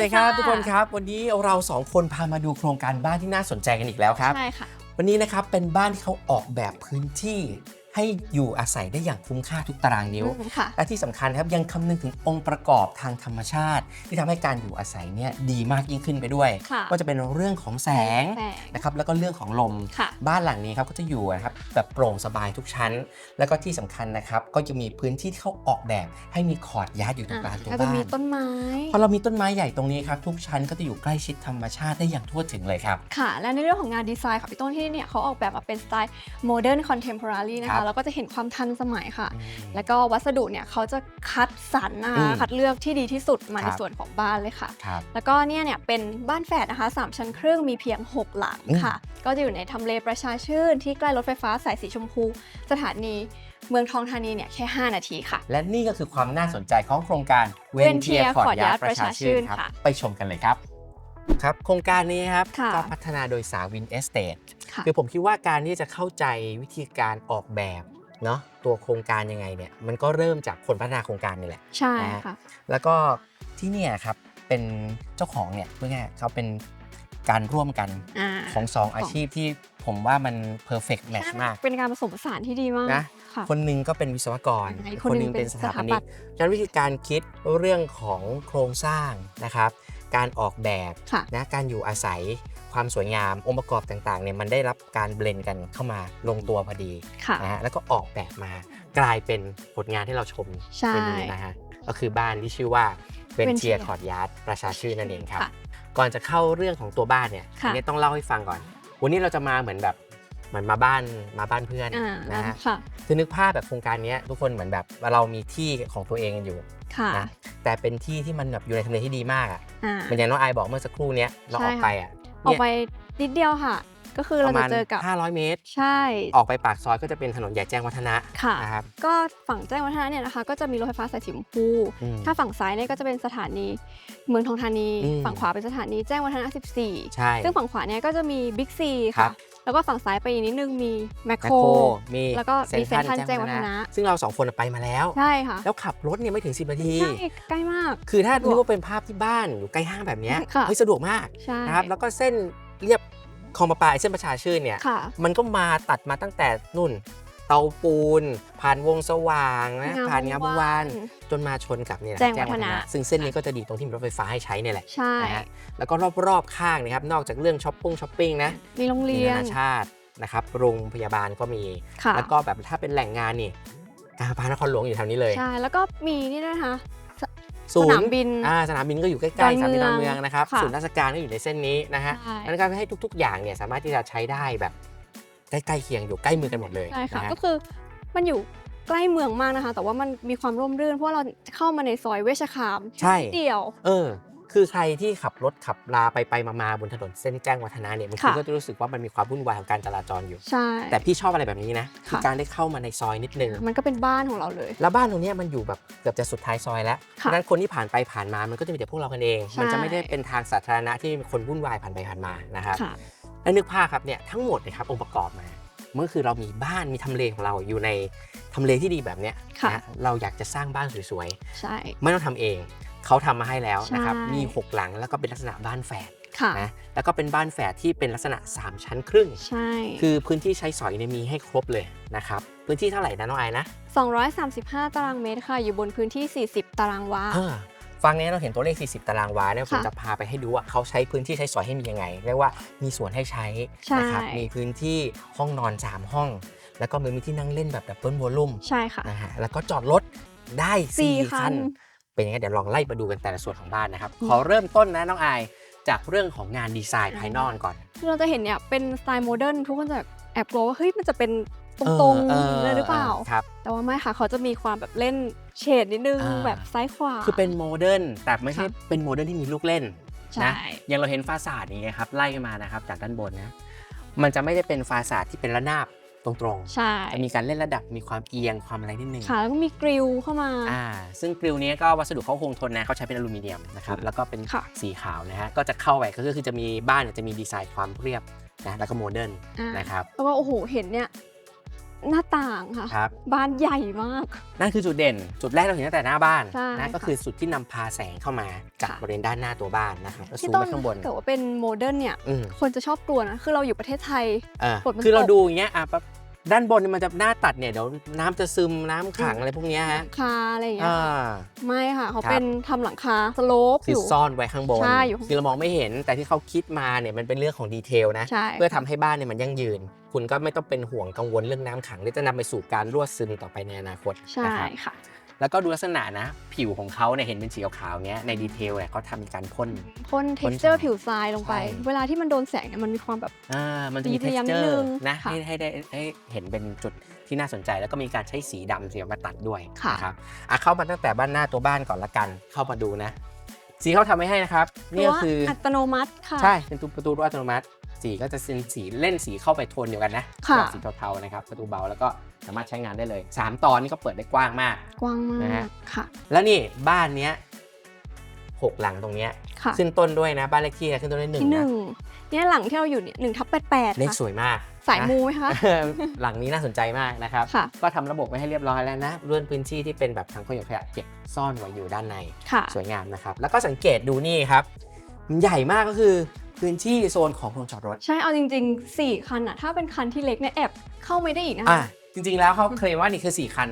สวัสดีครับะทุกคนครับ วันนี้เราสองคนพามาดูโครงการบ้านที่น่าสนใจกันอีกแล้วครับ ใช่ค่ะ วันนี้นะครับเป็นบ้านที่เขาออกแบบพื้นที่ ให้อยู่อาศัยได้อย่างคุ้มค่าทุกตารางนิ้วอืมค่ะและที่สำคัญครับยังคำนึงถึงองค์ประกอบทางธรรมชาติ ที่ทำให้การอยู่อาศัยเนี่ยดีมากยิ่งขึ้นไปด้วยค่ะก็จะเป็นเรื่องของแสงแสงนะครับแล้วก็เรื่องของลมค่ะบ้านหลังนี้ครับก็จะอยู่นะครับแบบโปร่งสบายทุกชั้น แล้วก็ที่สำคัญนะครับก็จะมีพื้นที่ที่เขาออกแบบให้มีคอร์ดยาร์ดอยู่ตรงกลางตัวก็จะบ้ามีนต้นไม้พอเรามีต้นไม้ใหญ่ตรงนี้ครับทุกชั้นก็จะอยู่ใกล้ชิดธรรมชาติได้อย่างทั่วถึงเลยครับค่ะ และในเรื่องของงานดีไซน์ค่ะพี่ต้นที่เนี่ยเขาออกแบบมาเป็นสไตล์โมเดิร์นคอนเทมพอรารีนะครัคะบแล้วก็จะเห็นความทันสมัยค่ะอืมแล้วก็วัสดุเนี่ยเขาจะคัดสรรนะอืคะมคัดเลือกที่ดีที่สุดมาคในรับส่วนของบ้านเลยค่ะครับแล้วก็เนี่ยเนี่ยเป็นบ้านแฝดนะคะ3ชั้นครึ่งมีเพียง 6 หลังอืมค่ะ ก็จะอยู่ในทำเลประชาชื่น ที่ใกล้รถไฟฟ้าสายสีชมพู สถานีเมืองทองธานีเนี่ยแค่ 5 นาทีค่ะ และนี่ก็คือความน่าสนใจของโครงการเวเวนนเทีเทียยคอร์ดยา Courtyard ร์ดประชาชื่นครับประชาชื่นค่ะไปชมกันเลยครับ ครับโครงการนี้ครับค่ะก็พัฒนาโดยสาวินเอสเตทค่ะ คือผมคิดว่าการที่จะเข้าใจวิธีการออกแบบเนาะตัวโครงการยังไงเนี่ยมันก็เริ่มจากคนพัฒนาโครงการนี่แหละ ใช่ค่ะ แล้วก็ที่เนี่ยครับเป็นเจ้าของเนี่ยเพื่อไงเขาเป็นการร่วมกันอ่า ของสองอาชีพที่ผมว่ามัน perfect match มาก เป็นการผสมผสานที่ดีมากนะ ค่ะ คนหนึ่งก็เป็นวิศวกรอีกคนหนึ่งเป็นเป็นสถาปสถาปันิกตย์ ฉะนั้นวิธีการคิดเรื่องของโครงสร้างนะครับ การออกแบบค่ะนะการอยู่อาศัยความสวยงามองค์ประกอบต่างๆเนี่ยมันได้รับการเบลนกันเข้ามาลงตัวพอดีค่ะนะฮะแล้วก็ออกแบบมากลายเป็นผลงานที่เราชมใช่วันนี้นะฮะก็คือบ้านที่ชื่อว่าเวนเทีย Ventia คอร์ดยาร์ดประชาชื่นนั่นเองครับค่ะก่อนจะเข้าเรื่องของตัวบ้านเนี่ยค่ะอันนี้ต้องเล่าให้ฟังก่อน วันนี้เราจะมาเหมือนแบบ เหมือนมาบ้านมาบ้านเพื่อนอ่านะฮะค่ะคือนึกภาพแบบโครงการเนี้ยทุกคนเหมือนแบบเรามีที่ของตัวเองกันอยู่ค่ะนะแต่เป็นที่ที่มันแบบอยู่ในทำเลที่ดีมากอะอ่าเหมือนอย่างน้องไอายบอกเมื่อสักครู่เนี้ยเราออกไปอะออกไปนิดเดียวค่ะ ก็คือปเราระจะมาณเจอกับ 500 เมตร ใช่ ออกไปปากซอยก็จะเป็นถนนใหญ่แจ้งวัฒนะค่ะนะครับก็ฝั่งแจ้งวัฒนะเนี่ยนะคะ ก็จะมีรถไฟฟ้าสายสีชมพูอืมถ้าฝั่งซ้ายเนี่ยก็จะเป็นสถานีเมืองทองธานีอืมฝั่งขวาเป็นสถานีแจ้งวัฒนะ 14 ใช่ ซึ่งฝั่งขวาเนี่ยก็จะมีบิ๊กซีครัค่ะบ แล้วก็ฝั่งซ้ายไปอีกนิดนึงมีแมคแมโคครโครมีแล้วก็มีเซ็นทรัลแจ้งวัฒนะ ซึ่งเราสองคนไปมาแล้ว ใช่ค่ะ แล้วขับรถเนี่ยไม่ถึง 10นาทีใช่ใกล้มาก คือถ้าสะดวกนึกว่าเป็นภาพที่บ้านอยู่ใกล้ห้างแบบเนี้ยค่ะเฮ้ยสะดวกมากใช่นะครับแล้วก็เส้นเรียบคลองประปาไอ้เส้นประชาชื่นเนี่ยค่ะมันก็มาตัดมาตั้งแต่นู่น เตาปูน ผ่านวงสว่างนะผ่านงามวงวานจนมาชนกับนี่แหละแจ้งวัฒนะ ซึ่งเส้นนี้ก็จะดีตรงที่มีรถไฟฟ้าให้ใช้เนี่ยแหละใช่นะฮะแล้วก็รอบๆข้างนะครับนอกจากเรื่องช้อปปิ้งช้อปปิ้งนะมีโรงมีเรียนานนาชาตินะครับโรงพยาบาลก็มีค่ะแล้วก็แบบถ้าเป็นแหล่งงานนี่การไฟฟ้านครหลวงอยู่แถวนี้เลยใช่แล้วก็มีนี่ด้วยนะคะศูสนนามย์บินอ่าสนามบินก็อยู่ใกล้ดอนๆสนามบินดอนเมืเมือองงนะครับค่ะศูนย์ราชการก็อยู่ในเส้นนี้นะฮะใช่นั่นก็ให้ทุก ๆ อย่างเนี่ยสามารถที่จะใช้ได้แบบ ใกล้ๆเคียงอยู่ใกล้มือกันหมดเลยใช่ค่ะนะฮะ ก็คือมันอยู่ใกล้เมืองมากนะคะ แต่ว่ามันมีความร่มรื่นเพราะว่าเราเข้ามาในซอยเวชคามใช่เดียว เออ คือใครที่ขับรถขับลาไปไปๆมาๆบนถนนเส้นแจ้งวัฒนะเนี่ยบางทีค่ะ ก็จะรู้สึกว่ามันมีความวุ่นวายของการจราจรอยู่ ใช่ แต่พี่ชอบอะไรแบบนี้นะคือค่ะ การได้เข้ามาในซอยนิดนึง มันก็เป็นบ้านของเราเลย แล้วบ้านตรงเนี้ยมันอยู่แบบเกือบจะสุดท้ายซอยแล้วค่ะฉะนั้นคนที่ผ่านไปผ่านมามันก็จะมีแต่พวกเรากันเอง ใช่ มันจะไม่ได้เป็นทางสาธารณะที่มีคนวุ่นวายผ่านไปผ่านมานะครับ ค่ะ และนึกภาพครับเนี่ยทั้งหมดเนะครับองค์ประกอบมามันก็คือเรามีบ้านมีทำเลของเราอยู่ในทำเลที่ดีแบบเนี้ยค่ะนะเราอยากจะสร้างบ้านสวยใช่ๆไม่ต้องทำเองเขาทำมาให้แล้วนะครับใช่มี6หลังแล้วก็เป็นลักษณะบ้านแฝดค่ะนะแล้วก็เป็นบ้านแฝดที่เป็นลักษณะ 3 ชั้นครึ่ง ใช่ คือพื้นที่ใช้สอยเนี่ยมีให้ครบเลยนะครับ พื้นที่เท่าไหร่นะน้องไอนะ 235 ตารางเมตรค่ะ อยู่บนพื้นที่ 40 ตารางวาเออ ฟังเนี้ยเราเห็นตัวเลข 40 ตารางวาเนี่ยผมค่ะจะพาไปให้ดูว่าเขาใช้พื้นที่ใช้สอยให้มียังไงเรียกว่ามีสวนให้ใช้ใช่นะครับมีพื้นที่ห้องนอน 3 ห้อง แล้วก็มีที่นั่งเล่นแบบดับเบิลวอลลุ่มใช่ค่ะนะฮะแล้วก็จอดรถได้สี่4คัคันนเป็นยังไงเดี๋ยวลองไล่มาดูกันแต่ละส่วนของบ้านนะครับอืมขอเริ่มต้นนะน้องอายจากเรื่องของงานดีไซน์ภายนอกก่อนที่เราจะเห็นเนี่ยเป็นสไตล์โมเดิร์นทุกคนจะแอบกลัวว่าเฮ้ยมันจะเป็น ตรงๆเลยหรือเปล่า ครับ แต่ว่าไม่ค่ะเขาจะมีความแบบเล่นเฉดนิดนึง อ่า แบบซ้ายขวา คือเป็นโมเดิร์นแต่ไม่ใช่ค่ะ เป็นโมเดิร์นที่มีลูกเล่น ใช่ นะอย่างเราเห็นฟาสาดอย่างเงี้ยครับไล่มานะครับจากด้านบนนะมันจะไม่ได้เป็นฟาสาดที่เป็นระนาบตรงๆใช่จะมีการเล่นระดับมีความเอียงความอะไรนิดนึงค่ะ แล้วก็มีกริลเข้ามา อ่าซึ่งกริลนี้ก็วัสดุเขาคงทนนะเขาใช้เป็นอลูมิเนียมนะครับแล้วก็เป็นค่ะ สีขาวนะฮะก็จะเข้าไปก็คือจะมีบ้านเนี่ยจะมีดีไซน์ความเรียบนะแล้วก็โมเดิร์นอ่านะครับ แล้วก็โอ้โห เห็นเนี่ย หน้าต่างค่ะครับ บ้านใหญ่มาก นั่นคือจุดเด่น จุดแรกเราเห็นตั้งแต่หน้าบ้านใช่นะค่ะก็คือจุดที่นำพาแสงเข้ามาจากค่ะ บริเวณด้านหน้าตัวบ้านนะครับแล้วที่ซูมต้ไปนข้างบนเกิดว่าเป็นโมเดิร์นเนี่ย อืมคนจะชอบกลัวนะ คือเราอยู่ประเทศไทย อ่าฝนมันคือเราตก ดูอย่างเงี้ยอะปั๊บ ด้านบนเนี่ยมันจะหน้าตัดเนี่ยเดี๋ยวน้ำจะซึมน้ำขังอะไรพวกเนี้ยฮะคาอะไรอย่างเงี้ยอ่าค่ะไม่ค่ะ เขาครับ เป็นทำหลังคาสโลปคืออยู่ ซ่อนไว้ข้างบนใช่อยู่ข้างคือเรามองไม่เห็นแต่ที่เขาคิดมาเนี่ยมันเป็นเรื่องของดีเทลนะ ใช่เพื่อทำให้บ้านเนี่ยมันยั่งยืน คุณก็ไม่ต้องเป็นห่วงกังวลเรื่องน้ำขังที่จะนำไปสู่การรั่วซึมต่อไปในอนาคตใช่นะครับ ค่ะ แล้วก็ดูลักษณะนะ ผิวของเขาเนี่ยเห็นเป็นสีขาวๆเงี้ยในดีเทลเนี่ยเขาทำมีการพ่น พ่นพ่น texture สีผิวทรายลงไปใช่เวลาที่มันโดนแสงเนี่ยมันมีความแบบอ่ามันจะมีมีพยายามนิด texture นึงนะค่ะให้ให้ได้ให้เห็นเป็นจุดที่น่าสนใจ แล้วก็มีการใช้สีดำสีมาตัดด้วยค่ะนะครับอะเข้ามาตั้งแต่บ้านหน้าตัวบ้านก่อนละกันเข้ามาดูนะ สีเขาทำไว้ให้นะครับนี่ก็คืออัตโนมัติค่ะใช่เป็นประตูรั้วอัตโนมัติสีก็จะเป็นสีเล่นสีเข้าไปโทนเดียวกันนะค่ะแบบสีเทาๆนะครับประตูเบาแล้วก็ สามารถใช้งานได้เลย 3 ตอนนี่ก็เปิดได้กว้างมาก กว้างมานะฮะกค่ะ แล้วนี่บ้านเนี้ยหกหลังตรงเนี้ยค่ะขึ้นต้นด้วยนะบ้านเลขที่ขึ้นต้นด้วยหนึ่งที่หนะนึ่งเนี่ยหลังที่เราอยู่เนี่ยหนึ่งทับแปดแปดเลขค่ะสวยมาก สายมูไหมคะนะหลังนี้น่าสนใจมากนะครับค่ะก็ทำระบบไว้ให้เรียบร้อยแล้วนะเรื่องพื้นที่ที่เป็นแบบทางขยะขยะเก็บซ่อนไว้อยู่ด้านในค่ะสวยงามนะครับ แล้วก็สังเกตดูนี่ครับมันใหญ่มากก็คือพื้นที่โซนของโรงจอดรถ ใช่เอาจริง ๆ 4 คันอะถ้าเป็นคันที่เล็กเนี่ยแอบเข้าไม่ได้อีกนะอะคะ จริง ๆ แล้วเขาเคลมว่านี่คือ 4 คัน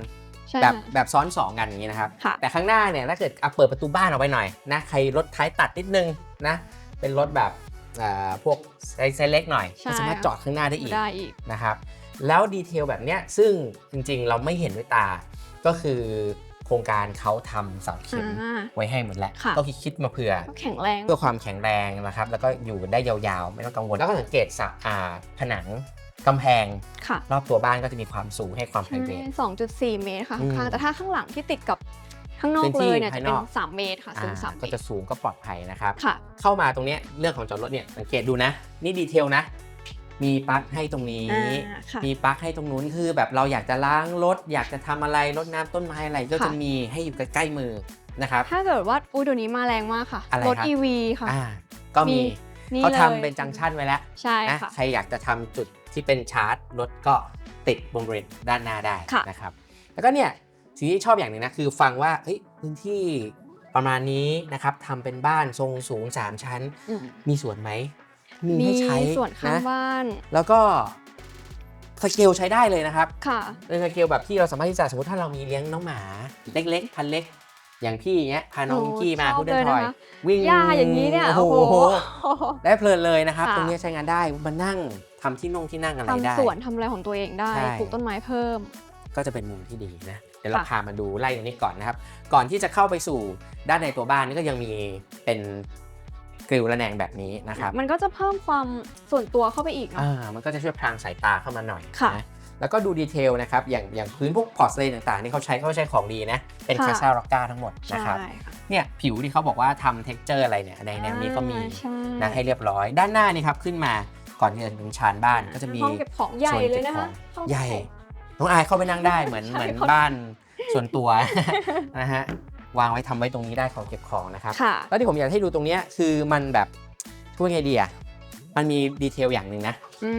ใช่แบบค่ะ แบบซ้อน 2 กันอย่างนี้นะครับ ค่ะ แต่ข้างหน้าเนี่ยถ้าเกิดเอาเปิดประตูบ้านออกไปหน่อยนะใครรถท้ายตัดนิดนึงนะเป็นรถแบบอ่าพวกไซส์เล็กหน่อยใช่ ก็สามารถจอดข้างหน้าได้อีกได้อีก นะครับแล้วดีเทลแบบเนี้ยซึ่งจริงๆ เราไม่เห็นด้วยตา ก็คือโครงการเขาทำเสาเข็มอ่าไว้ให้หมดแล้วค่ะ ก็คิดมาเผื่อ ก็แข็งแรง เพื่อความแข็งแรงนะครับ แล้วก็อยู่ได้ยาวๆ ไม่ต้องกังวล แล้วก็สังเกตสะอ่าผนัง กำแพงค่ะรอบตัวบ้านก็จะมีความสูงให้ความไพรเวทสองจุดสี่เมตรค่ะอืมค่ะแต่ถ้าข้างหลังที่ติดกับข้างนอพื้กนที่เลยเนี่ยภาจะยนเป็นอกสามเมตรค่ะสูงสามเมก็ตจะรสูงก็ปลอดภัยนะครับค่ะเข้ามาตรงเนี้ยเรื่องของจอดรถเนี่ยสังเกตดูนะ นี่ดีเทลนะ มีปลั๊กให้ตรงนี้อ่าค่ะมีปลั๊กให้ตรงนู้นคือแบบเราอยากจะล้างรถ อยากจะทำอะไรรดน้ำต้นไม้อะไรก็ค่ะจะมีให้อยู่ใกล้ๆมือนะครับ ถ้าเกิดว่าอุ้ยเดี๋ยวนี้มาแรงมากค่ะอะไรรถคะ EV ค่ะอ่าก็มีนี่เขาเลยทำเป็นจังชันไว้แล้วใช่นะค่ะใครอยากจะทำจุด ที่เป็นชาร์จรถก็ติดบนบริเวณด้านหน้าได้ค่ะนะครับ แล้วก็เนี่ยสิ่งที่ชอบอย่างหนึ่งนะคือฟังว่าเฮ้ยพื้นที่ประมาณนี้นะครับทำเป็นบ้านทรงสูง 3 ชั้นอืมมีสวนไหม มีมีให้ใช้ส่วนข้างนะบ้าน แล้วก็สเกลใช้ได้เลยนะครับค่ะเป็นสเกลแบบที่เราสามารถที่จะสมมติถ้าเรามีเลี้ยงน้องหมา เล็กๆพันเล็ก อย่างพี่อย่างเงี้ยพาน้องโอ้กี้มาชอบพูดเดินเลยทอยนะคะวิ่งย่าอย่างนี้เนี่ยโอ้โอ้โหโหได้เพลินเลยนะครับค่ะตรงนี้ใช้งานได้มานั่งทำที่นงที่นั่งอะไรได้ทำสวนทำอะไรของตัวเองได้ใช่ปลูกต้นไม้เพิ่ม ก็จะเป็นมุมที่ดีนะเดี๋ยวเราค่ะพามาดูไล่ตรงนี้ก่อนนะครับ ก่อนที่จะเข้าไปสู่ด้านในตัวบ้านนี่ก็ยังมีเป็นกริลระแนงแบบนี้นะครับ มันก็จะเพิ่มความส่วนตัวเข้าไปอีกเนาะอ่ามันก็จะช่วยพรางสายตาเข้ามาหน่อยค่ะนะ แล้วก็ดูดีเทลนะครับ อย่างอย่างพื้นพวกพอร์สเลนต่างๆ นี่เขาใช้เขาใช้ของดีนะ เป็นค่ะคาซาร็อกกาทั้งหมดนะครับใช่ค่ะเนี่ยผิวที่เขาบอกว่าทำเท็กเจอร์อะไรเนี่ยในแนวนี้ก็มีอ่าใช่นะให้เรียบร้อย ด้านหน้านี่ครับขึ้นมาก่อนที่จะถึงชานบ้านก็จะมีห้องเก็บของใหญ่เลยนะคะส่วนเก็บของห้องเก็บใหญ่ของน้องอายเข้าไปนั่งได้เหมือนใช่เหมือนเขาบ้านส่วนตัวนะฮะวางไว้ทำไว้ตรงนี้ได้ของเก็บของนะครับค่ะแล้วที่ผมอยากให้ดูตรงเนี้ยคือมันแบบพูดไงดีอะมันมีดีเทลอย่างหนึ่งนะ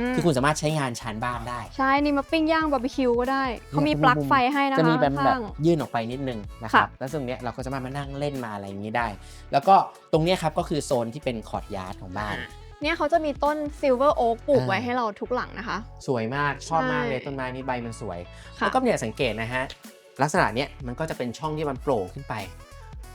มคือคุณสามารถใช้งานชานบ้านได้ ใช่นี่มาปิ้งย่างบาร์บีคิวก็ได้เขามีเนี่ยปลั๊กมุมไฟให้นะคะจะมีแบบแบข้าบงยื่นออกไปนิดนึงนะครับ ค่ะ แล้วตรงเนี้ยเราก็สามารถมานั่งเล่นมาอะไรอย่างนี้ได้ แล้วก็ตรงเนี้ยครับก็คือโซนที่เป็นคอร์ดยาร์ดของบ้าน เนี่ยเขาจะมีต้นซิลเวอร์โอ๊กปลูกอ่าไว้ให้เราทุกหลังนะคะ สวยมากชอบมากใช่เลยต้นไม้นี้ใบมันสวย ค่ะแล้วก็เนี่ยสังเกตนะฮะลักษณะเนี้ยมันก็จะเป็นช่องที่มันโปร่งขึ้นไป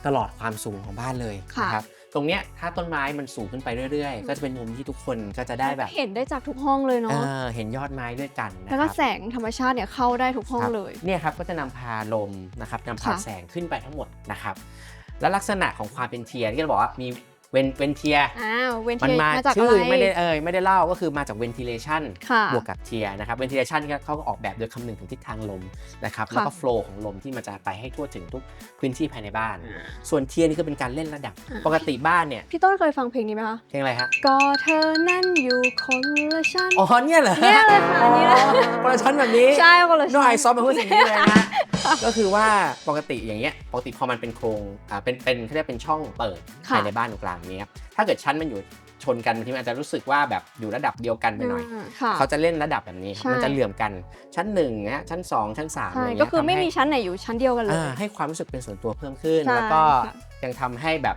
ตลอดความสูงของบ้านเลยค่ะ นะครับ ตรงเนี้ยถ้าต้นไม้มันสูงขึ้นไปเรื่อยๆ ก็จะเป็นมุมที่ทุกคนก็จะได้แบบเห็นได้จากทุกห้องเลยเอเนาะอเห็นยอดไม้ด้วยกันนะแล้วคก็รับแสงธรรมชาติเนี่ยเข้าได้ทุกห้องครับเลย เนี่ยครับก็จะนำพาลมนะครับนำพาค่ะ แสงขึ้นไปทั้งหมดนะครับ และลักษณะของความเป็นเทียร์ที่เราบอกว่ามี เวนเวนเทียอ้าวเวนมันเทียมามาจากชื่อะอไรไม่ได้เอ่ยไม่ได้เล่าก็คือมาจาก ventilation ค่ะบวกกับเทียนะครับ ventilation ก็เขาก็ออกแบบโดยคำนึงถึงทิศทางลมนะครับค่ะแล้วก็ flow ของลมที่มันจะไปให้ทั่วถึงทุกพื้นที่ภายในบ้าน ส่วนเทียนี่ก็เป็นการเล่นระดับอ่าปกติบ้านเนี่ยพี่ต้นเคยฟังเพลงนี้ไหมคะเพลงอะไรฮะก็เธอนั่นอยู่คนละชั้นอ๋อเนี่ยเหรอเนี่ยเลยค่ะอันนี้แหละคนละชั้นแบบนี้ใช่คนละน้องชั้ไอนซอฟมาพูดสิ่งนี้เลยนะก็คือว่าปกติอย่างเงี้ยปกติพอมันเป็นโครงอ่าเป็นเป็นเขาเรียกเป็นช่องเปิดค่ะภายในบ้านตรงกลางนี้ครับถ้าเกิดชั้นมันอยู่ชนกันบางทีมันอาจจะรู้สึกว่าแบบอยู่ระดับเดียวกันไปหน่อยาค่ะเขาจะเล่นระดับแบบนี้ครับใช่มันจะเหลื่อมกันชั้น1นะชั้น 2 ชั้น3ใช่อะไรเงี้ยก็คือไม่ทำให้มีชั้นไหนอยู่ชั้นเดียวกันเลยอ่าให้ความรู้สึกเป็นส่วนตัวเพิ่มขึ้นใช่แล้วก็ค่ะยังทำให้แบบ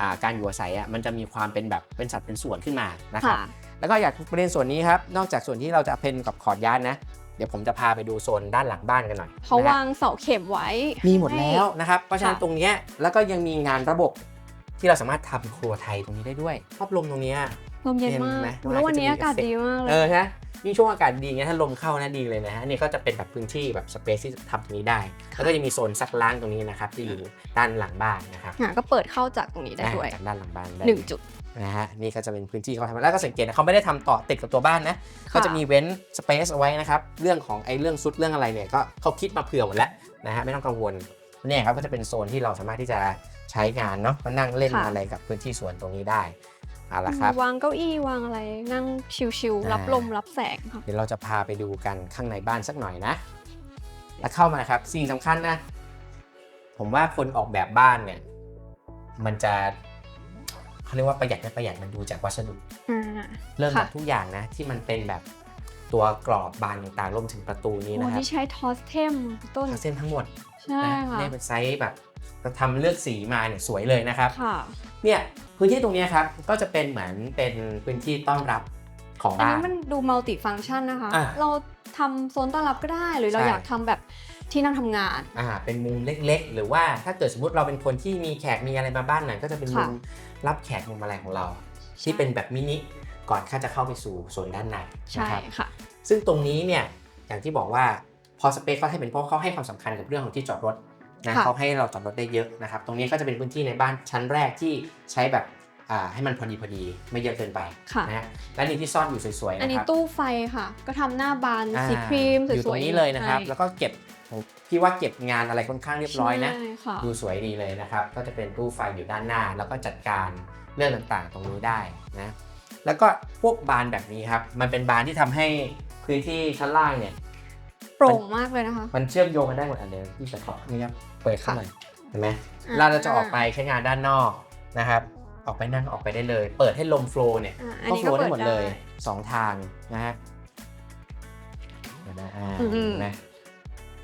อ่าการอยู่อาศัยอะมันจะมีความเป็นแบบเป็นสัดเป็นส่วนขึ้นมานะครับค่ะแล้วก็อยากประเด็นส่วนนี้ครับนอกจากส่วนที่เราจะเพนกับคอร์ดยานนะเดี๋ยวผมจะพาไปดูโซนด้านหลังบ้านกันหน่อยเขานะฮะวางเสาเข็มไว้มีหมดแล้วนะครับเพราะฉะนั้นค่ะตรงเนี้ยแล้วก็ยังมีงานระบบ ที่เราสามารถทำครัวไทยตรงนี้ได้ด้วยพัดลมตรงเนี้ยลมเย็นมาเย็นไหมกแล้ววันนี้อากาศดีมากเลเอยอฮะยิ่งช่วงอากาศดีเงี้ยถ้าลมเข้านะดีเลยนะฮะนี่ก็จะเป็นแบบพื้นที่แบบสเปซที่ทำตรงนี้ได้ค่ะแล้วก็จะมีโซนซักล้างตรงนี้นะครับที่อยู่ด้านหลังบ้านนะครับอะก็เปิดเข้าจากตรงนี้ได้ด้วยอ่าจากด้านหลังบ้านได้หนึ่งจุดนะฮะนี่ก็จะเป็นพื้นที่เขาทำแล้วก็สังเกตนะเขาไม่ได้ทำต่อติดกับตัวบ้านนะเขาจะมีเว้นสเปซเอาไว้นะครับเรื่องของไอ้เรื่องซุดเรื่องอะไรเนี่ยก็เขาคิดมาเผื่อหมดแล้วนะฮะไม่ต้องกังวลเนี่ยครับก็จะเป็นโซนที่เราสามารถที่จะใช้งานเนาะมานั่งเล่นค่ะ อะไรกับพื้นที่สวนตรงนี้ได้เอาละครับ วางเก้าอี้วางอะไรนั่งชิลอ่าๆรับลมรับแสงค่ะ เดี๋ยวเราจะพาไปดูกันข้างในบ้านสักหน่อยนะ แล้วเข้ามานะครับสิ่งสำคัญนะ ผมว่าคนออกแบบบ้านเนี่ย มันจะเขาเรียกว่าประหยัดไม่ประหยัดมันดูจากวัสดุ อ่า เริ่มค่ะจากทุกอย่างนะ ที่มันเป็นแบบตัวกรอบบานต่างๆรวมถึงประตูนี้โอ้นะครับที่ใช้ทอสเทมต้นทั้งเส้นทั้งหมดใช่นะค่ะ เนี่ยเป็นไซส์แบบเรา ทำเลือกสีมาเนี่ยสวยเลยนะครับค่ะเนี่ยพื้นที่ตรงเนี้ยครับก็จะเป็นเหมือนเป็นพื้นที่ต้อนรับของอันบ้านี้นมันดูมัลติฟัง c t ชันนะคะอะเราทำโซนต้อนรับก็ได้ หรือเราใช่อยากทำแบบที่นั่งทำงานอ่าเป็นมุมเล็กๆ หรือว่าถ้าเกิดสมมติเราเป็นคนที่มีแขกมีอะไรมาบ้านหน่อยก็จะเป็นมุค่ะมรับแขกมุมอะไรของเรา ที่เป็นแบบมินิก่อนข้าจะเข้าไปสู่โซนด้านในใช่นะครับค่ะซึ่งตรงนี้เนี่ยอย่างที่บอกว่าพอสเปซเขาให้เป็นเพราะเขาให้ความสำคัญกับเรื่องของที่จอดรถ นะค่ะเขาให้เราจอดรถได้เยอะนะครับ ตรงนี้ก็จะเป็นพื้นที่ในบ้านชั้นแรกที่ใช้แบบอ่าให้มันพอดีพอดีไม่เยอะเกินไปค่ะนะฮะและนี่ที่ซ่อนอยู่สวยๆอันนะนี้ครับตู้ไฟค่ะ ก็ทำหน้าบานอ่าสีครีมสวยๆอยู่ตรงนี้เลยนะครับใช่แล้วก็เก็บผมพี่ว่าเก็บงานอะไรค่อนข้างเรียบร้อยนะใช่ค่ะดูสวยดีเลยนะครับ ก็จะเป็นตู้ไฟอยู่ด้านหน้า แล้วก็จัดการเรื่องต่างๆ ตรงนี้ได้นะแล้วก็พวกบานแบบนี้ครับมันเป็นบานที่ทำให้พื้นที่ชั้นล่างเนี่ย โปร่งมากเลยนะคะ มันเชื่อมโยงกันได้หมดอันเดียวที่จะขอนี่ครับเปิดเข้าหน่อยเห็นไหมอ่าเราจะออกไปใช้งานด้านนอกนะครับ ออกไปนั่งออกไปได้เลย เปิดให้ลมโฟลว์เนี่ยอ่าอันก็นี้โฟลก็ว์ได้เปิดหมดได้เลยสองทางนะฮะเดี๋ยวนะอ่าอืมเห็นไหม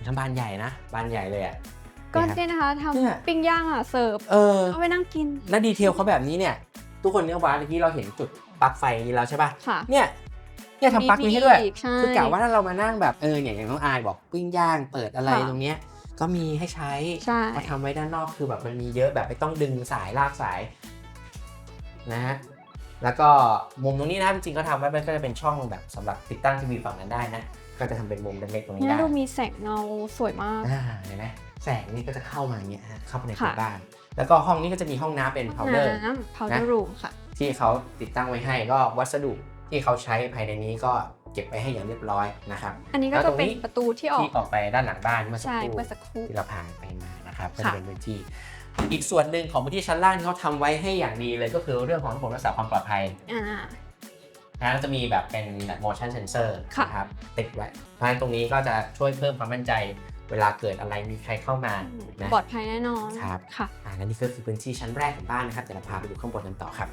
ทำบานใหญ่นะบานใหญ่เลยอะก็เนี่ยครับเนี่ยนะคะเนี่ยทำปิ้งย่างอะเสิร์ฟเออเอาไปนั่งกิน และดีเทลเขาแบบนี้เนี่ย ทุกคนเนี่ยว่าเมื่อกี้เราเห็นจุดปลั๊กไฟนี้แล้วใช่ป่ะค่ะเนี่ย เนี่ยทำปลั๊กนี้ให้ด้วยมีอีกใช่ คือกะว่าถ้าเรามานั่งแบบเอออย่างอย่างน้องอายบอกปิ้งย่างเปิดอะไรค่ะ ตรงเนี้ยก็มีให้ใช้ใช่มาทำไว้ด้านนอกคือแบบมันมีเยอะแบบไม่ต้องดึงสายลากสายนะฮะแล้วก็มุมตรงนี้นะจริงๆก็ทำไว้มันก็จะเป็นช่องแบบสำหรับติดตั้งทีวีฝั่งนั้นได้นะ ก็จะทำเป็นมุมเล็กๆตรงนี้เนี่ยได้ ดูมีแสงเงาสวยมาก อ่าเห็นไหมแสงนี่ก็จะเข้ามาอย่างเงี้ยฮะเข้าไปในค่ะตัวบ้าน แล้วก็ห้องนี้ก็จะมีห้องน้ำเป็น powder น้ำ powder room ค่ะ ที่เขาติดตั้งไว้ให้ก็วัสดุ ที่เขาใช้ภายในนี้ก็เก็บไว้ให้อย่างเรียบร้อยนะครับอันนี้ก็แล้วตจะรงเป็นนี้ประตูที่ออกที่ออกไปด้านหลังบ้านเมื่อสักใช่ครู่เมื่อสักครู่ที่เราผ่านไปมานะครับก็ค่ะจะเป็นพื้นที่อีกส่วนหนึ่งของพื้นที่ชั้นล่างที่เขาทำไว้ให้อย่างดีเลยก็คือเรื่องของระบบรักษาความปลอดภัยอ่านะจะมีแบบเป็น motion sensor ค่ะนะครับติดไว้เพราะฉะนั้นตรงนี้ก็จะช่วยเพิ่มความมั่นใจเวลาเกิดอะไรมีใครเข้ามานะปลอดภัยแน่นอนครับค่ะอ่าและนี่ก็คือพื้นที่ชั้นแรกของบ้านนะครับเดี๋ยวเราพาไปดูข้างบนกันต่อครับ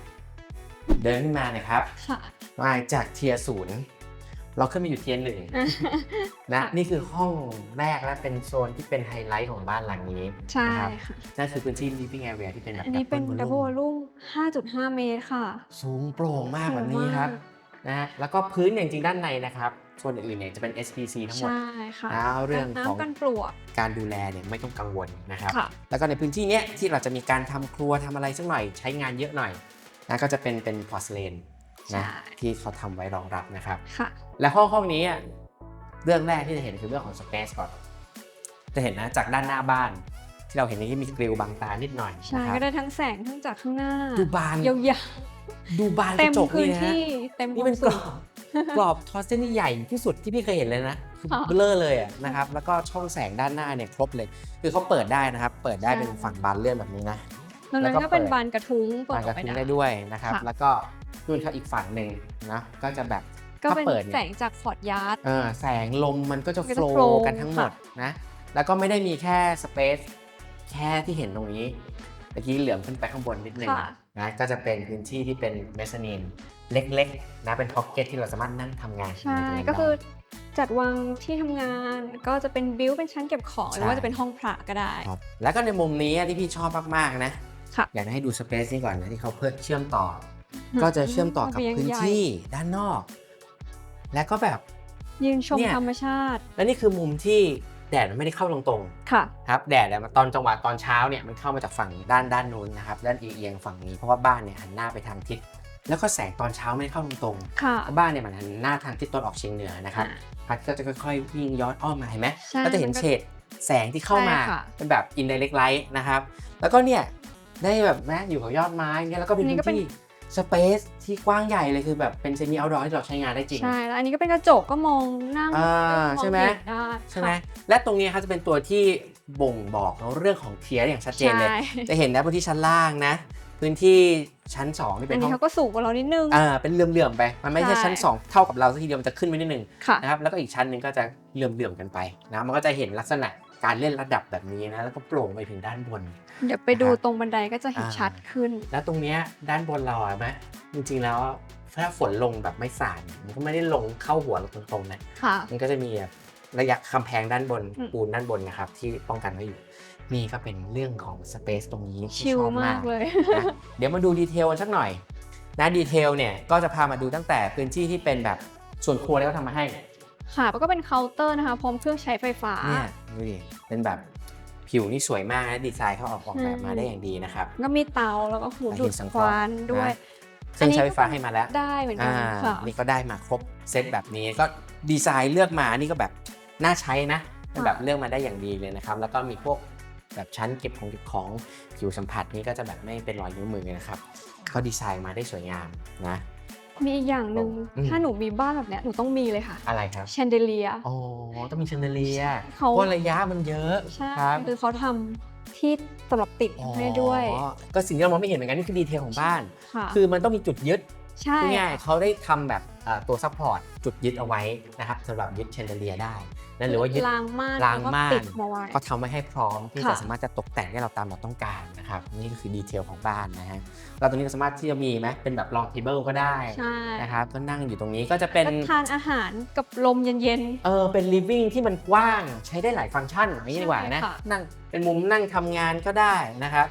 เดินขึ้นมานะครับค่ะ มาจากเทียศูนย์เราขึ้นมาอยู่เทียหนึ่งนะนี่คือห้องแรกและเป็นโซนที่เป็นไฮไลท์ของบ้านหลังนี้ใช่นะครับค่ะ นั่นคือพื้นที่ living area ที่เป็นแบบอันนี้เป็น double double volume volume 5.5 เมตรค่ะ สูงโปร่งมากแบบนี้ครับสูงมนะฮะแล้วก็พื้นเนี่ยจริงๆด้านในนะครับส่วนอื่นๆเนี่ยจะเป็น SPC ทั้งหมดใช่ค่ะแล้วเรื่องกันของน้ำกันปลวกการดูแลเนี่ยไม่ต้องกังวลนะครับ ค่ะ แล้วก็ในพื้นที่เนี้ยที่เราจะมีการทำครัวทำอะไรสักหน่อยใช้งานเยอะหน่อย นะก็จะเป็นเป็นพอร์สเลนนะใช่ที่เขาทำไว้รองรับนะครับค่ะและห้องห้องนี้อะเรื่องแรกที่จะเห็นคือเรื่องของสเปซก่อน จะเห็นนะจากด้านหน้าบ้าน ที่เราเห็นนี่มีกริลบังตานิดหน่อยใช่นะครับก็ได้ทั้งแสงทั้งจากข้างหน้า ดูบานยาวดูบานๆกเต็ระมจกพื้นี่นนะที่เต็มนี่เป็นคกวามรสุอขบกรอบทอสเซนนี่ใหญ่ที่สุดที่พี่เคยเห็นเลยนะคือค่ะเบลอเลยอะนะครับแล้วก็ช่องแสงด้านหน้าเนี่ยครบเลย คือเขาเปิดได้นะครับ เปิดได้ใช่เป็นฝั่งบานเลื่อนแบบนี้นะ ดังนั้นแล้วก็ก็เป็นเปิดบานกระทุ้งเปิดบานอกอกระไปทุ้งได้ได้ด้วยนะครับค่ะแล้วก็นู่นครับอีกฝั่งหนึ่งนะก็จะแบบก็ถ้าเป็นเปิดแสเนี่ยงจากฟอร์ดยาร์ดเออแสงลมมันก็จะก็โฟจะล์ flow กันทั้งหมดนะ แล้วก็ไม่ได้มีแค่สเปซแค่ที่เห็นตรงนี้ตะกี้เหลือมขึ้นไปข้างบนนิดนึงนะก็จะเป็นพื้นที่ที่เป็นเมสซานีนเล็กๆนะเป็นพ็อกเก็ตที่เราสามารถนั่งทำงานใช่นตรงนั้นก็คือได้จัดวางที่ทำงานก็จะเป็นบิวเป็นชั้นเก็บของใช่หรือว่าจะเป็นห้องพระก็ได้ครับแล้วก็ในมุมนี้ที่พี่ชอบมากๆนะ ค่ะ อยากจะให้ดูสเปซนี้ก่อนนะที่เขาเพิ่มเชื่อมต่อ ก็จะเชื่อมต่อกับระเบียงพื้นใหญ่ที่ด้านนอก และก็แบบยืนชมเนี่ยธรรมชาติ และนี่คือมุมที่แดดมันไม่ได้เข้าตรงๆค่ะครับแดดเนี่ยตอนจังหวะตอนเช้าเนี่ยมันเข้ามาจากฝั่งด้านด้านนู้นนะครับด้านเอียงๆฝั่งนี้เพราะว่าบ้านเนี่ยหันหน้าไปทางทิศแล้วก็แสงตอนเช้าไม่ได้เข้าตรงค่ะๆเพราะบ้านเนี่ยมันหันหน้าทางทิศตะวันออกเฉียงเหนือนะครับอ่าพัดก็จะค่อยๆวิ่งย้อนอ้อมมาเห็นไหมใช่ก็จะเห็นมันก็เฉดแสงที่เข้ามาใช่ค่ะเป็นแบบ indirect light นะครับ แล้วก็เนี่ย ได้แบบแม้อยู่กับยอดไม้เนี่ยแล้วก็เป็นอันนี้พื้ก็เป็นนที่สเปซที่กว้างใหญ่เลยคือแบบเป็นเซมิเอาดอร์ที่เราใช้งานได้จริง ใช่ แล้วอันนี้ก็เป็นกระจกก็มองนั่งอ่าก็มองใช่ไหมเห็นได้ใช่ไหมค่ะและตรงนี้ครับจะเป็นตัวที่บ่งบอกเรื่องของเทียร์อย่างชัดเจนเลยใช่จะเห็นนะพื้นที่ชั้นล่างนะ พื้นที่ชั้น2นี่เป็อันนห้นี้องเขาก็สูงกว่าเรานิดนึงอ่าเป็นเหลื่อมๆไป มันไม่ใช่ใช่ชั้น 2 เท่ากับเราสักทีเดียวมันจะขึ้นไปนิดนึงค่ะนะครับแล้วก็อีกชั้นหนึ่งก็จะเหลื่อมๆกันไปนะมันก็จะเห็นลักษณะ การเล่นระดับแบบนี้นะแล้วก็โปร่งไปถึงด้านบน เดี๋ยวไปดูตรงบันไดก็จะเห็นอ่าชัดขึ้น แล้วตรงเนี้ยด้านบนเราอะไหมจริงๆแล้วถ้าฝนลงแบบไม่สาดมันก็ไม่ได้ลงเข้าหัวเราตรงๆนะค่ะ มันก็จะมีแบบระยะกำแพงด้านบนอืม ปูนด้านบนนะครับ ที่ป้องกันไว้อยู่ นี่ก็เป็นเรื่องของสเปซตรงนี้ที่ชิลชอบ มากเลย นะเดี๋ยวมาดูดีเทลกันสักหน่อยนะดีเทลเนี่ยก็จะพามาดูตั้งแต่พื้นที่ที่เป็นแบบส่วนครัวที่เขาทำมาให้ ค่ะแล้วก็เป็นเคาน์เตอร์นะคะ พร้อมเครื่องใช้ไฟฟ้า เนี่ยดูดิเป็นแบบผิวนี่สวยมากนะดีไซน์เขาออกออกแบบมาอืมได้อย่างดีนะครับ ก็มีเตาแล้วก็หูอ่าดูดเห็นสังควันด้วยเครื่องใช้ไฟฟ้าให้มาแล้วได้เหมือนกัอ่านค่ะนี่ก็ได้มาครบเซตแบบนี้ก็ดีไซน์เลือกมานี่ก็แบบน่าใช้นะเป็นแบบเลือกมาได้อย่างดีเลยนะครับ แล้วก็มีพวกแบบชั้นเก็บของเก็บของผิวสัมผัสนี่ก็จะแบบไม่เป็นรอยนิ้วมือนะครับเขาดีไซน์มาได้สวยงามนะ มีอีกอย่างหนึ่งอืม ถ้าหนูมีบ้านแบบเนี้ยหนูต้องมีเลยค่ะอะไรครับ แชนเดเลีย อ๋อ ต้องมีแชนเดเลียเขา เพราะระยะมันเยอะใช่ครับคือเขาทำที่สำหรับติดให้ด้วยอ๋อก็สิ่งที่เรามองไม่เห็นเหมือนกันนี่คือดีเทลของบ้าน ค่ะคือมันต้องมีจุดยึดใช่พูดง่ายๆเขาได้ทำแบบเอ่อตัวซัพพอร์ตจุดยึดเอาไว้นะครับสำหรับยึดแชนเดเลียได้ นั่นหรือว่ายึดรางม่านรางม่านแล้วก็ติดมาไว้ก็ทำไว้ให้พร้อมที่ค่ะจะสามารถจะตกแต่งให้เราตามเราต้องการนะครับนี่ก็คือดีเทลของบ้านนะฮะเราตรงนี้ก็สามารถที่จะมีไหมเป็นแบบลองเทเบิลก็ได้ใช่นะครับก็นั่งอยู่ตรงนี้ก็จะเป็นก็ทานอาหารกับลมเย็นเออเป็น living ที่มันกว้างใช้ได้หลายฟังก์ชันอย่างนี้ดีกว่านะใช่ค่ะนั่งเป็นมุมนั่งทำงานก็ได้นะครับ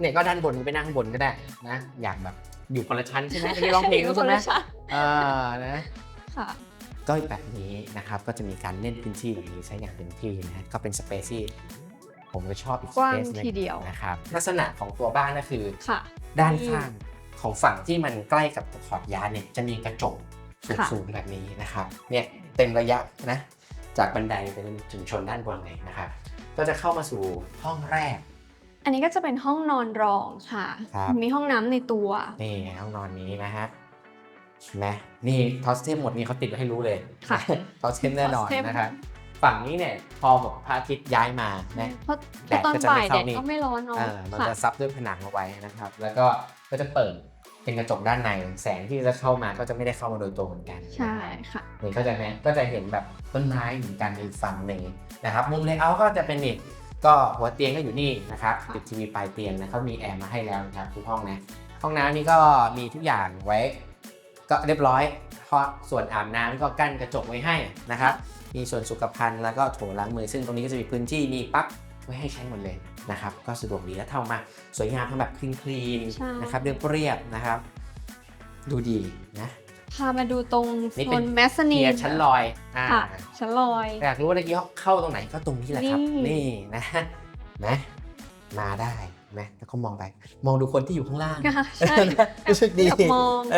เนี่ยก็ด้านบนไปนั่งข้างบนก็ได้นะอยากแบบอยู่คนละชั้นใช่ไหมไม่ได้ร้องเพลงอยู่ใช่ไหมคนละชั้นเออนะค่ะ ก็แบบนี้นะครับก็จะมีการเล่นพื้นที่แบบนี้ใช้อย่างเต็มที่นะก็เป็นสเปซที่ผมก็ชอบอีกสกว้างเปซหนึงทีเดียว นะครับลักษณะของตัวบ้านก็คือ ค่ะ ด้านข้างของฝั่งที่มันใกล้กับขอบยานเนี่ยจะมีกระจกค่ะ สูงๆแบบนี้นะครับเนี่ยเต็มระยะนะจากบันไดไปถึงชนด้านบนเลยนะครับ ก็จะเข้ามาสู่ห้องแรก อันนี้ก็จะเป็นห้องนอนรองค่ะ ครับ มีห้องน้ำในตัว นี่ห้องนอนนี้นะฮะเห็ นไหมนี่ทอสเทมหมดนี้เขาติดไว้ให้รู้เลยค่ะทอสเทมแน่นอน Tostem นะครับฝั่งนี้เนี่ยพอแบบพระอาทิตย์ย้ายมานะเพราะแดดตอนก็จะบ่าไม่ยเข้าแดดนี่ก็ไม่ร้อนเนาะเออมันค่ะจะซับด้วยผนังเอาไว้นะครับ แล้วก็ก็จะเปิดเป็นกระจกด้านในแสงที่จะเข้ามาก็จะไม่ได้เข้ามาโดยตรงเหมือนกัน ใช่ค่ะนี่ก็จะไหมก็จะเห็นแบบต้นไม้เหมือนกันในอีกฝั่งหนึ่งนะครับมุมเลเยอร์ก็จะเป็นนี่ก็หัวเตียงก็อยู่นี่นะครับค่ะติดทีวีปลายเตียงนะเขามีแอร์มาให้แล้วนะครับทุกห้องนะห้องน้ำนี่ก็มีทุกอย่างไว้ ก็เรียบร้อย เพราะส่วนอาบน้ำก็กั้นกระจกไว้ให้นะครับ มีส่วนสุขภัณฑ์แล้วก็โถล้างมือ ซึ่งตรงนี้ก็จะมีพื้นที่มีปลั๊กไว้ให้ใช้หมดเลยนะครับ ก็สะดวกดีแล้วทำมา สวยงามทั้งแบบคลีนคลีนใช่นะครับเรียบเรียบๆนะครับ ดูดีนะพามาดูตรงนี่โซเป็นนแมสนีเทียนร์ชั้นลอยอ่าค่ะชั้นลอย อยากรู้ว่าเมื่อกี้เข้าตรงไหนก็ตรงนี้แหละครับ นี่นี่นะนะมาได้ไหมแล้วก็มองไป มองดูคนที่อยู่ข้างล่างค่ะใช่รู้สึกดีแอบมองเ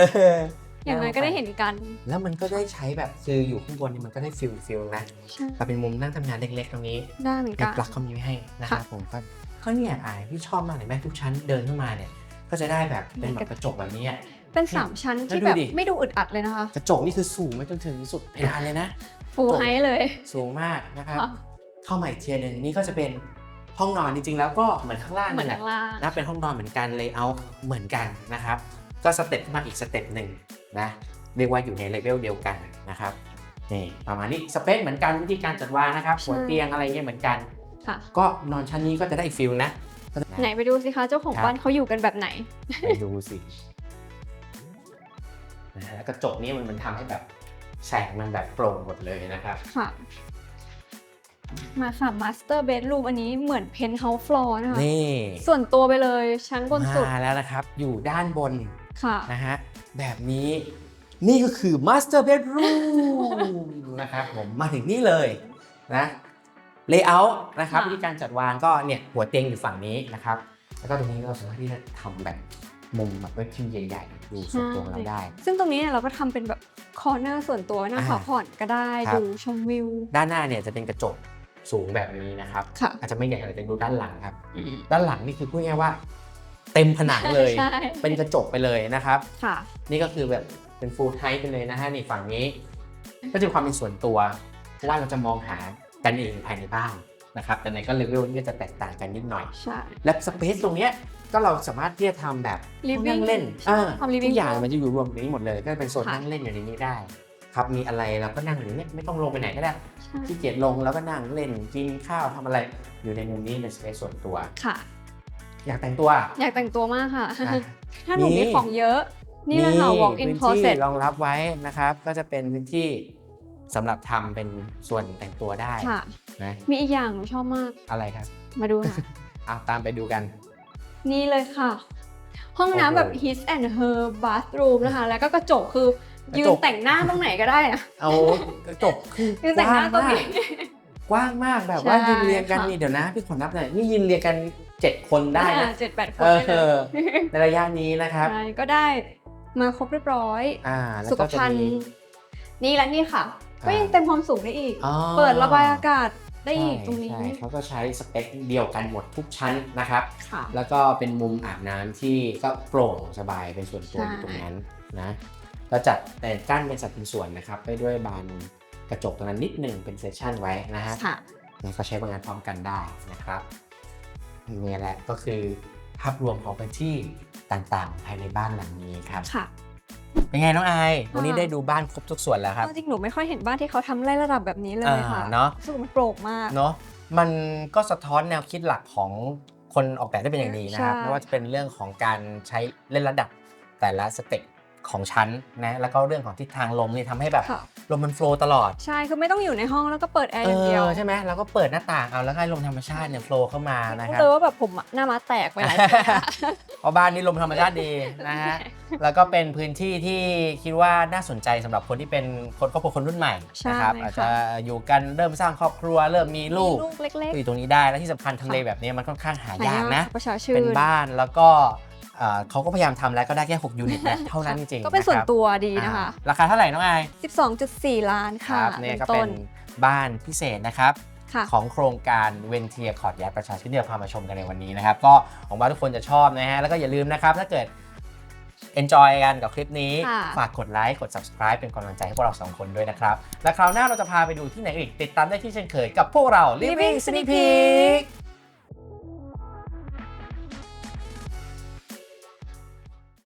อออย่างน้อยก็ได้เห็นกัน แล้วมันก็ได้ใช้แบบคืออยู่ข้างบนนี่มันก็ได้ฟิลฟิลนะใช่แต่เป็นมุมนั่งทำงานเล็กๆตรงนี้ได้เหมือนมีกันปลั๊กเขามีไว้ให้นะครับผมก็ก็เนี่ยอายพี่ชอบมากเลยแม่ทุกชั้นเดินเข้ามาเนี่ย ก็จะได้แบบเป็นแบบกระจกแบบนี้อะเป็นสามชั้นแล้วที่ดูแบบดิไม่ดูอึดอัดเลยนะคะ กระจกนี่คือสูงไปจนถึงสุดเพดานเลยนะฟูลไฮเลยสูงมากนะครับค่ะเข้ามาอีกเทียร์หนึงนี่ก็จะเป็นห้องนอนจริงๆ แล้วก็เหมือนข้างล่างเหมือนั่นนแหละข้างล่างนะเป็นห้องนอนเหมือนกันเลเยอร์เหมือนกันนะครับ ก็สเต็ปมาอีกสเต็ปหนึ่งนะเรียกว่าอยู่ในเลเวลเดียวกันนะครับนี่ประมาณนี้สเปซเหมือนกันวิธีการจัดวางนะครับหัวเตียงอะไรเงี้ยเหมือนกัน ค่ะ ก็นอนชั้นนี้ก็จะได้อีกฟิลนะ ไหนไปดูสิคะเจ้าของครับ บ้านเขาอยู่กันแบบไหน ไปดูสินะฮะกระจกนี้มันมันทำให้แบบแสงมันแบบโปร่งหมดเลยนะครับ ค่ะ มาค่ะ master bedroom อันนี้เหมือน penthouse floor นะคะ นี่ส่วนตัวไปเลยชั้นบนสุด มาแล้วนะครับ อยู่ด้านบน ค่ะนะฮะแบบนี้นี่ก็คือ master bedroom นะครับผมมาถึงนี่เลยนะ layout นะครับค่ะวิธีการจัดวางก็เนี่ยหัวเตียงอยู่ฝั่งนี้นะครับ แล้วก็ตรงนี้เราสามารถที่จะทำแบบมุมแบบเว็บทีมใหญ่ๆ ดูส่วนตัวของเราได้ ซึ่งตรงนี้เนี่ยเราก็ทำเป็นแบบคอร์เนอร์ส่วนตัวนั่งอ่าพักผ่อนก็ได้ครับดูชมวิว ด้านหน้าเนี่ยจะเป็นกระจกสูงแบบนี้นะครับค่ะอาจจะไม่ใหญ่อะไรแต่ดูด้านหลังครับ ด้านหลังนี่คือพูดง่ายๆว่า เต็มผนังเลย ใช่เป็นกระจกไปเลยนะครับ ค่ะ นี่ก็คือแบบเป็น full height ไปเลยนะฮะนี่ฝั่งนี้ ก็จะมีความเป็นส่วนตัวเพราะว่าเราจะมองหากันเองภายในบ้านนะครับ แต่ในก็เลเวลนี่ก็จะแตกต่างกันนิดหน่อย ใช่ และสเปซตรงเนี้ยก็เราสามารถที่จะทำแบบ Living นั่งเล่นใช่อ่าทำ living ทุกอย่าง room มันจะอยู่รวมในนี้หมดเลย ก็เป็นโซนค่ะ นั่งเล่นอยู่ในนี้ได้ ครับมีอะไรเราก็นั่งอยู่เนี่ยไม่ต้องลงไปไหนก็ได้ใช่ขี้เกียจลงแล้วก็นั่งเล่นกินข้าวทำอะไรอยู่ในมุมนี้เป็นสเปซส่วนตัว ค่ะ อยากแต่งตัว อยากแต่งตัวมากค่ะอะถ้าหนูมีมีของเยอะ นี่แหละค่ะ walk in พื้นที่ closet รองรับไว้นะครับ ก็จะเป็นพื้นที่สำหรับทำเป็นส่วนแต่งตัวได้ค่ะนะมีอีกอย่างหนูชอบมาก อะไรครับ มาดูค่ะเอาตามไปดูกัน นี่เลยค่ะ ห้องน้ำแบบโอ้โห his and her bathroom นะคะ แล้วก็กระจกคือกระจกยืนแต่งหน้าตรงไหนก็ได้นะเอากระจกคือยืนแต่งหน้าตรงนี้กว้างมากแบบว่าใช่ยืนเรียงกันค่ะนี่เดี๋ยวนะพี่ขอนับหน่อยนี่ยืนเรียงกัน เจ็ดคนได้นะเจ็ดแปดคเอนได้อเลยในระยะนี้นะครับ ใช่ก็ได้มาครบเรียบร้อย อ่าแล้วสุขก็จะภัณมีฑ์นี่และนี่ค่ะ ก็ยังเต็มความสูงได้อีก อ๋อ เปิดระบายอากาศได้อีกตรงนี้ ใช่ใช่เขาก็ใช้สเปคเดียวกันหมดทุกชั้นนะครับ ค่ะ แล้วก็เป็นมุมอาบน้ำที่ก็โปร่งสบายเป็นส่วนตัวใช่อยู่ตรงนั้นนะก็จัดแต่กั้นเป็นสัดเป็นส่วนนะครับไปด้วยบานกระจกตรงนั้นนิดหนึ่งเป็นเซสชันไว้นะฮะค่ะ แล้วก็ใช้งานพร้อมกันได้นะครับ นี่แหละก็คือภาพรวมของพื้นที่ต่างๆ ภายในบ้านหลังนี้ครับค่ะเป็นไงน้องไอายวันนี้ค่ะได้ดูบ้านครบทุกส่วนแล้วครับจริงๆหนูไม่ค่อยเห็นบ้านที่เขาทำไล่ระดับแบบนี้เลยค่ะอ่าเนอะรู้สึกมันโปร่งมากเนาะมันก็สะท้อนแนวคิดหลักของคนออกแบบได้เป็นอย่างดีนะครับใช่ไม่ว่าจะเป็นเรื่องของการใช้เล่นระดับแต่ละสเต็ป ของชั้นนะแล้วก็เรื่องของทิศทางลมนี่ทำให้แบบค่ะ ลมมันโฟลว์ตลอดใช่คือไม่ต้องอยู่ในห้องแล้วก็เปิดแอร์เออย่างเดียวอใช่ไหมเราก็เปิดหน้าต่างเอาแล้วให้ลมธรรมชาติเนี่ยโฟลว์เข้ามานะพูดครับ เลยว่าแบบผมอะหน้าม้าแตกไปหลายครั้งเพราะบ้านนี้ลมธรรมชาติดีนะฮะ แล้วก็เป็นพื้นที่ที่คิดว่าน่าสนใจสำหรับคนที่เป็นคนครอบครัวคนรุ่นใหม่ใช่นะครับค่ะ อาจจะอยู่กันเริ่มสร้างครอบครัว เริ่มมีลูกมีลูกเล็กก็อยู่ตรงนี้ได้ และที่สำคัญทำเลแบบนี้มันค่อนข้างหาๆหายากนะ ประชาชื่น เป็นบ้านแล้วก็ เอ่อเขาก็พยายามทำแล้วก็ได้แค่ 6 ยูนิตนะเท่านั้นจริงๆก็เป็นส่วนะครับตัวดีอ่านะคะราคาเท่าไหร่น้องไอาย12.4 ล้านคค่ะรับเนี่ยก็ต้เป็นบ้านพิเศษนะครับ ค่ะ ของโครงการเวนเทียคอร์ดยาประชาชื่นที่เราพามาชมกันในวันนี้นะครับ ก็หวังว่าทุกคนจะชอบนะฮะ แล้วก็อย่าลืมนะครับ ถ้าเกิด enjoy กันกับคลิปนี้ ค่ะ ฝากกดไลค์ กด subscribe เป็นกำลังใจให้พวกเราสองคนด้วยนะครับ และคราวหน้าเราจะพาไปดูที่ไหนอีก ติดตามได้ที่เช่นเคยกับพวกเรา Living Sneak Peek